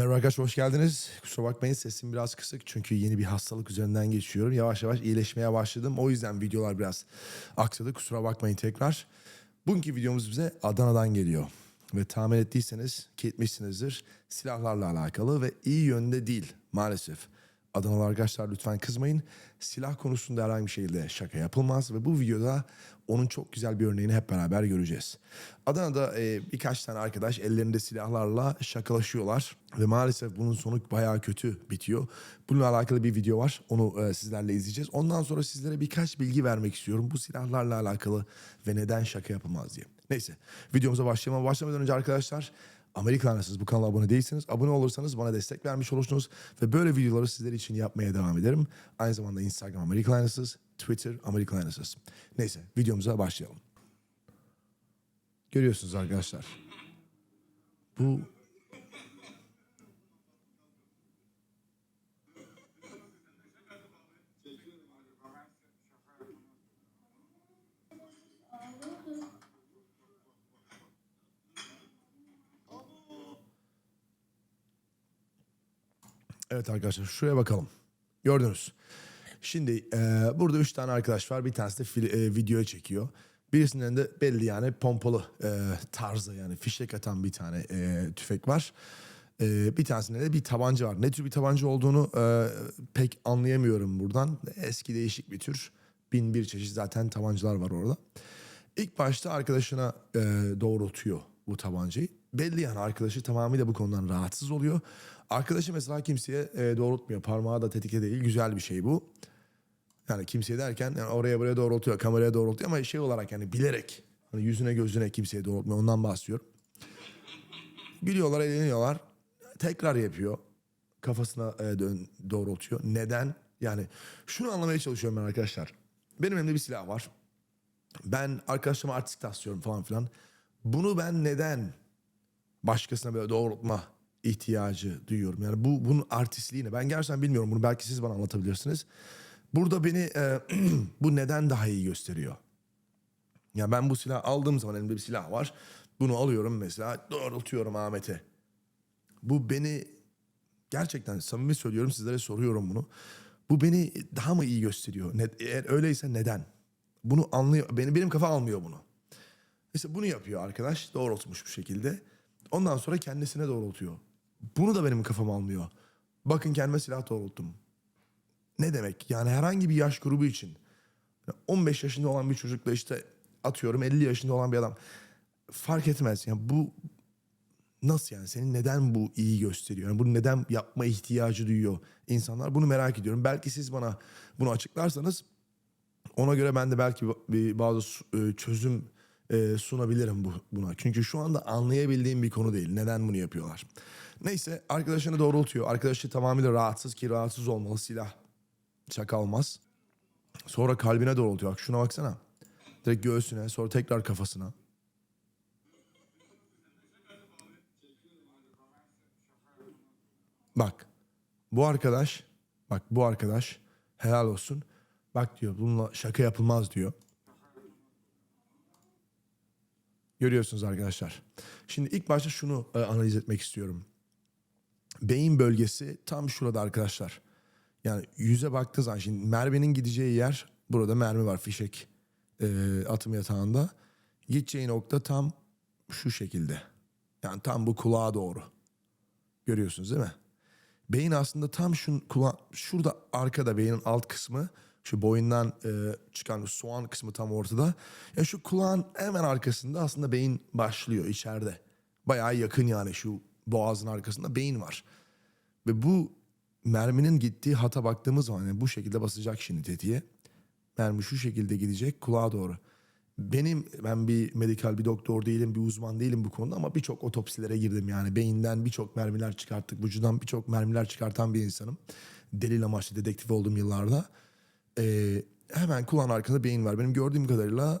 Merhaba arkadaşlar hoş geldiniz. Kusura bakmayın sesim biraz kısık çünkü yeni bir hastalık üzerinden geçiyorum. Yavaş yavaş iyileşmeye başladım. O yüzden videolar biraz aksadı. Kusura bakmayın tekrar. Bugünkü videomuz bize Adana'dan geliyor. Ve tahmin ettiyseniz ki etmişsinizdir silahlarla alakalı ve iyi yönde değil maalesef. Adanalı arkadaşlar lütfen kızmayın. Silah konusunda herhangi bir şekilde şaka yapılmaz ve bu videoda onun çok güzel bir örneğini hep beraber göreceğiz. Adana'da e, birkaç tane arkadaş ellerinde silahlarla şakalaşıyorlar ve maalesef bunun sonu bayağı kötü bitiyor. Bununla alakalı bir video var. Onu e, sizlerle izleyeceğiz. Ondan sonra sizlere birkaç bilgi vermek istiyorum bu silahlarla alakalı ve neden şaka yapılmaz diye. Neyse videomuza başlayalım. Ama başlamadan önce arkadaşlar Amerikanlısınız bu kanala abone değilseniz abone olursanız bana destek vermiş olursunuz ve böyle videoları sizler için yapmaya devam ederim. Aynı zamanda Instagram Amerikanlısız, Twitter Amerikanlısız. Neyse videomuza başlayalım. Görüyorsunuz arkadaşlar. Bu Evet arkadaşlar şuraya bakalım. Gördünüz. Şimdi e, burada üç tane arkadaş var. Bir tanesi de fil, e, video çekiyor. Birisinden de belli yani pompalı e, tarzı yani fişek atan bir tane e, tüfek var. E, bir tanesinde de bir tabanca var. Ne tür bir tabanca olduğunu e, pek anlayamıyorum buradan. Eski değişik bir tür. Bin bir çeşit zaten tabancalar var orada. İlk başta arkadaşına e, doğrultuyor bu tabancayı. Belli yani arkadaşı tamamıyla bu konudan rahatsız oluyor. Arkadaşı mesela kimseye e, doğrultmuyor. Parmağı da tetikte değil. Güzel bir şey bu. Yani kimseye derken yani oraya buraya doğrultuyor, kameraya doğrultuyor ama şey olarak yani bilerek. Hani yüzüne gözüne kimseye doğrultmuyor. Ondan bahsediyorum. Gülüyorlar, eğleniyorlar. Tekrar yapıyor. Kafasına e, dön, doğrultuyor. Neden? Yani şunu anlamaya çalışıyorum ben arkadaşlar. Benim elimde bir silah var. Ben arkadaşlarıma artistik taslıyorum falan filan. Bunu ben neden başkasına böyle doğrultma ihtiyacı duyuyorum. Yani bu bunun artistliğini ben gerçekten bilmiyorum. Bunu belki siz bana anlatabilirsiniz. Burada beni e, bu neden daha iyi gösteriyor. Ya ben bu silah aldığım zaman elimde bir silah var. Bunu alıyorum mesela doğrultuyorum Ahmet'e. Bu beni gerçekten samimi söylüyorum sizlere soruyorum bunu. Bu beni daha mı iyi gösteriyor? Ne, eğer öyleyse neden? Bunu anlıyor. Benim, benim kafa almıyor bunu. Mesela bunu yapıyor arkadaş doğrultmuş bir şekilde. Ondan sonra kendisine doğrultuyor. Bunu da benim kafam almıyor. Bakın kendime silah doğrulttum. Ne demek? Yani herhangi bir yaş grubu için 15 yaşında olan bir çocukla işte atıyorum 50 yaşında olan bir adam fark etmez. Yani bu nasıl yani senin neden bu iyi gösteriyor? Yani bunu neden yapma ihtiyacı duyuyor insanlar? Bunu merak ediyorum. Belki siz bana bunu açıklarsanız ona göre ben de belki bazı e, çözüm e, sunabilirim bu, buna. Çünkü şu anda anlayabildiğim bir konu değil. Neden bunu yapıyorlar? Neyse arkadaşını doğrultuyor. Arkadaşı tamamıyla rahatsız ki rahatsız olmalı silah. Şaka olmaz. Sonra kalbine doğrultuyor. Bak şuna baksana. Direkt göğsüne sonra tekrar kafasına. Bak bu arkadaş bak bu arkadaş helal olsun. Bak diyor bununla şaka yapılmaz diyor. Görüyorsunuz arkadaşlar. Şimdi ilk başta şunu e, analiz etmek istiyorum. Beyin bölgesi tam şurada arkadaşlar. Yani yüze baktığınız zaman şimdi merminin gideceği yer burada mermi var fişek e, atım yatağında. Gideceği nokta tam şu şekilde. Yani tam bu kulağa doğru. Görüyorsunuz değil mi? Beyin aslında tam şu kula şurada arkada beynin alt kısmı şu boyundan e, çıkan soğan kısmı tam ortada. Ya şu kulağın hemen arkasında aslında beyin başlıyor içeride. Bayağı yakın yani şu boğazın arkasında beyin var. Ve bu merminin gittiği hata baktığımız zaman yani bu şekilde basacak şimdi tetiğe. Mermi şu şekilde gidecek kulağa doğru. Benim ben bir medikal bir doktor değilim, bir uzman değilim bu konuda ama birçok otopsilere girdim yani. Beyinden birçok mermiler çıkarttık, vücudan birçok mermiler çıkartan bir insanım. Delil amaçlı dedektif olduğum yıllarda. Ee, hemen kulağın arkasında beyin var. Benim gördüğüm kadarıyla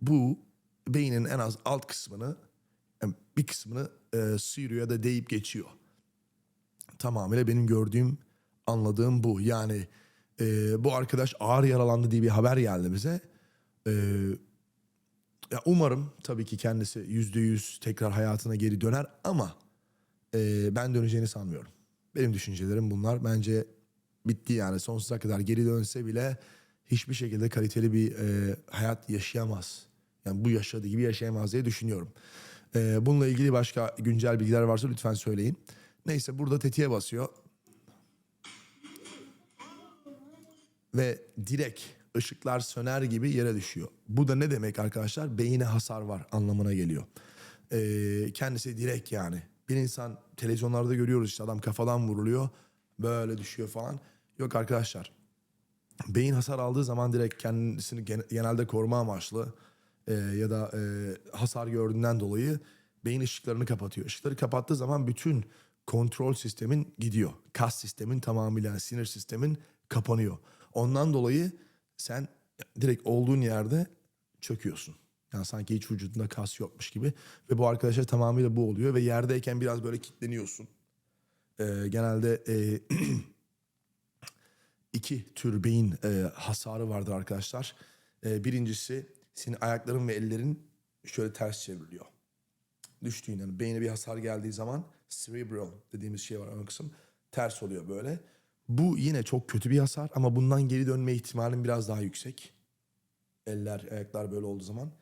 bu beynin en az alt kısmını, yani bir kısmını e, sıyırıyor da deyip geçiyor. Tamamıyla benim gördüğüm, anladığım bu. Yani e, bu arkadaş ağır yaralandı diye bir haber geldi bize. E, ya umarım tabii ki kendisi yüzde yüz tekrar hayatına geri döner ama e, ben döneceğini sanmıyorum. Benim düşüncelerim bunlar. Bence bitti yani sonsuza kadar geri dönse bile hiçbir şekilde kaliteli bir e, hayat yaşayamaz. Yani bu yaşadığı gibi yaşayamaz diye düşünüyorum. E, bununla ilgili başka güncel bilgiler varsa lütfen söyleyin. Neyse burada tetiğe basıyor. Ve direkt ışıklar söner gibi yere düşüyor. Bu da ne demek arkadaşlar? Beyine hasar var anlamına geliyor. Ee, kendisi direkt yani. Bir insan televizyonlarda görüyoruz işte adam kafadan vuruluyor. Böyle düşüyor falan. Yok arkadaşlar. Beyin hasar aldığı zaman direkt kendisini gen- genelde koruma amaçlı e, ya da e, hasar gördüğünden dolayı beyin ışıklarını kapatıyor. Işıkları kapattığı zaman bütün kontrol sistemin gidiyor. Kas sistemin tamamıyla sinir sistemin kapanıyor. Ondan dolayı sen direkt olduğun yerde çöküyorsun. Yani sanki hiç vücudunda kas yokmuş gibi. Ve bu arkadaşa tamamıyla bu oluyor. Ve yerdeyken biraz böyle kilitleniyorsun. Ee, genelde e, iki tür beyin e, hasarı vardır arkadaşlar. E, birincisi senin ayakların ve ellerin şöyle ters çevriliyor. Düştüğün yani beyne bir hasar geldiği zaman cerebral dediğimiz şey var ön kısım ters oluyor böyle. Bu yine çok kötü bir hasar ama bundan geri dönme ihtimalin biraz daha yüksek. Eller, ayaklar böyle olduğu zaman.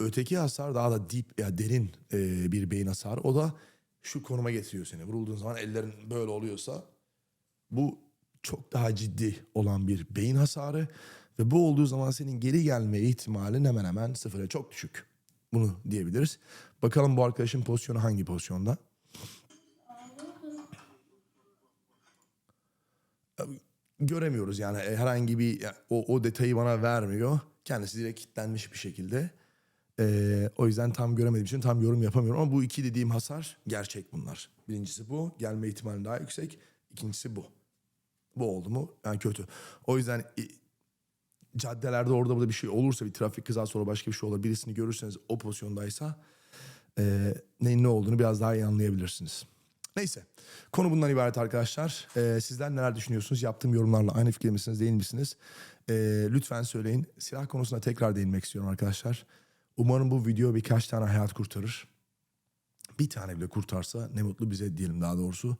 Öteki hasar daha da deep ya derin e, bir beyin hasarı. O da şu konuma getiriyor seni. Vurulduğun zaman ellerin böyle oluyorsa bu çok daha ciddi olan bir beyin hasarı ve bu olduğu zaman senin geri gelme ihtimalin hemen hemen sıfıra çok düşük. Bunu diyebiliriz. Bakalım bu arkadaşın pozisyonu hangi pozisyonda? Göremiyoruz yani e, herhangi bir o, o detayı bana vermiyor. Kendisi direkt kilitlenmiş bir şekilde. Ee, o yüzden tam göremediğim için tam yorum yapamıyorum ama bu iki dediğim hasar gerçek bunlar. Birincisi bu gelme ihtimali daha yüksek. İkincisi bu. Bu oldu mu? Yani kötü. O yüzden caddelerde orada burada bir şey olursa bir trafik kazası sonra başka bir şey olur. Birisini görürseniz o pozisyondaysa e, neyin ne olduğunu biraz daha iyi anlayabilirsiniz. Neyse. Konu bundan ibaret arkadaşlar. E, sizler neler düşünüyorsunuz? Yaptığım yorumlarla aynı fikir misiniz değil misiniz? E, lütfen söyleyin. Silah konusuna tekrar değinmek istiyorum arkadaşlar. Umarım bu video birkaç tane hayat kurtarır. Bir tane bile kurtarsa ne mutlu bize diyelim daha doğrusu.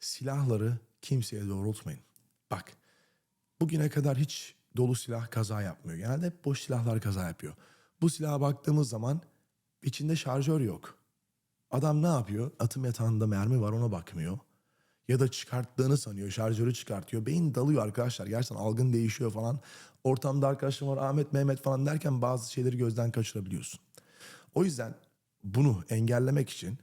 Silahları kimseye doğrultmayın. Bak bugüne kadar hiç dolu silah kaza yapmıyor. Genelde hep boş silahlar kaza yapıyor. Bu silaha baktığımız zaman içinde şarjör yok. Adam ne yapıyor? Atım yatağında mermi var ona bakmıyor. Ya da çıkarttığını sanıyor. Şarjörü çıkartıyor. Beyin dalıyor arkadaşlar. Gerçekten algın değişiyor falan. Ortamda arkadaşım var Ahmet Mehmet falan derken bazı şeyleri gözden kaçırabiliyorsun. O yüzden bunu engellemek için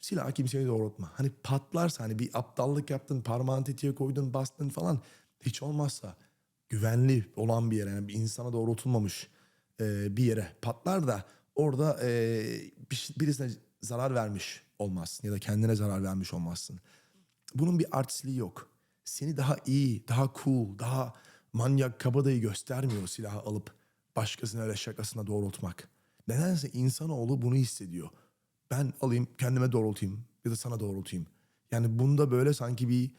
silahı kimseye doğrultma. Hani patlarsa hani bir aptallık yaptın parmağını tetiğe koydun bastın falan hiç olmazsa güvenli olan bir yere yani bir insana doğrultulmamış e, bir yere patlar da orada e, bir- birisine zarar vermiş olmazsın ya da kendine zarar vermiş olmazsın. Bunun bir artistliği yok. Seni daha iyi, daha cool, daha manyak kabadayı göstermiyor silahı alıp başkasına öyle şakasına doğrultmak. Nedense insanoğlu bunu hissediyor. Ben alayım kendime doğrultayım ya da sana doğrultayım. Yani bunda böyle sanki bir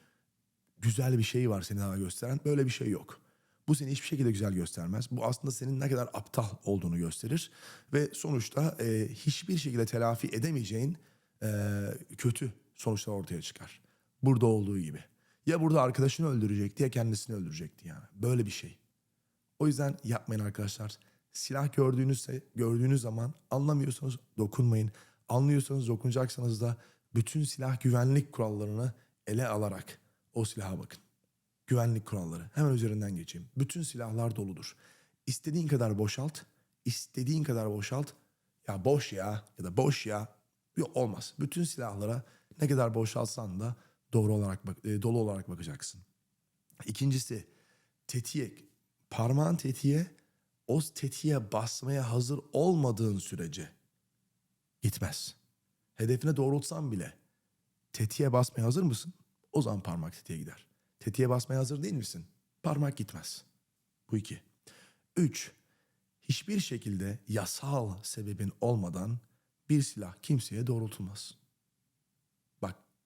güzel bir şey var seni daha gösteren. Böyle bir şey yok. Bu seni hiçbir şekilde güzel göstermez. Bu aslında senin ne kadar aptal olduğunu gösterir. Ve sonuçta e, hiçbir şekilde telafi edemeyeceğin e, kötü sonuçlar ortaya çıkar. Burada olduğu gibi. Ya burada arkadaşını öldürecekti ya kendisini öldürecekti yani. Böyle bir şey. O yüzden yapmayın arkadaşlar. Silah gördüğünüzde gördüğünüz zaman anlamıyorsanız dokunmayın. Anlıyorsanız dokunacaksanız da bütün silah güvenlik kurallarını ele alarak o silaha bakın. Güvenlik kuralları. Hemen üzerinden geçeyim. Bütün silahlar doludur. İstediğin kadar boşalt. istediğin kadar boşalt. Ya boş ya ya da boş ya. Yok olmaz. Bütün silahlara ne kadar boşaltsan da doğru olarak bak, e, dolu olarak bakacaksın. İkincisi tetiğe, parmağın tetiğe o tetiğe basmaya hazır olmadığın sürece gitmez. Hedefine doğrultsan bile tetiğe basmaya hazır mısın? O zaman parmak tetiğe gider. Tetiğe basmaya hazır değil misin? Parmak gitmez. Bu iki. Üç, hiçbir şekilde yasal sebebin olmadan bir silah kimseye doğrultulmaz.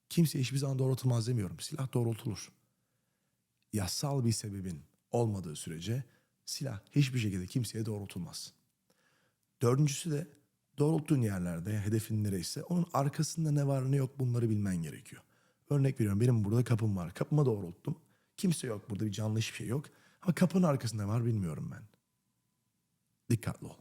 Bak kimseye hiçbir zaman doğrultulmaz demiyorum. Silah doğrultulur yasal bir sebebin olmadığı sürece silah hiçbir şekilde kimseye doğrultulmaz. Dördüncüsü de doğrulttuğun yerlerde hedefin nereyse onun arkasında ne var ne yok bunları bilmen gerekiyor. Örnek veriyorum benim burada kapım var. Kapıma doğrulttum. Kimse yok burada bir canlı hiçbir şey yok. Ama kapının arkasında var bilmiyorum ben. Dikkatli ol.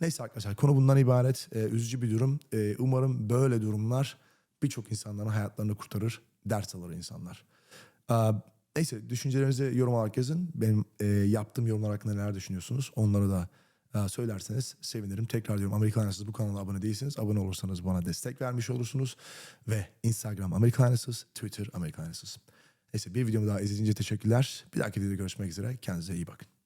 Neyse arkadaşlar konu bundan ibaret. Ee, üzücü bir durum. Ee, umarım böyle durumlar birçok insanların hayatlarını kurtarır. Ders alır insanlar. Ee, neyse düşüncelerinizi yorum olarak yazın. Benim e, yaptığım yorumlar hakkında neler düşünüyorsunuz? Onları da e, söylerseniz sevinirim. Tekrar diyorum Amerikan Ailesiz bu kanala abone değilseniz abone olursanız bana destek vermiş olursunuz. Ve Instagram Amerikan Ailesiz, Twitter Amerikan Ailesiz. Neyse bir videomu daha izlediğiniz için teşekkürler. Bir dahaki videoda görüşmek üzere. Kendinize iyi bakın.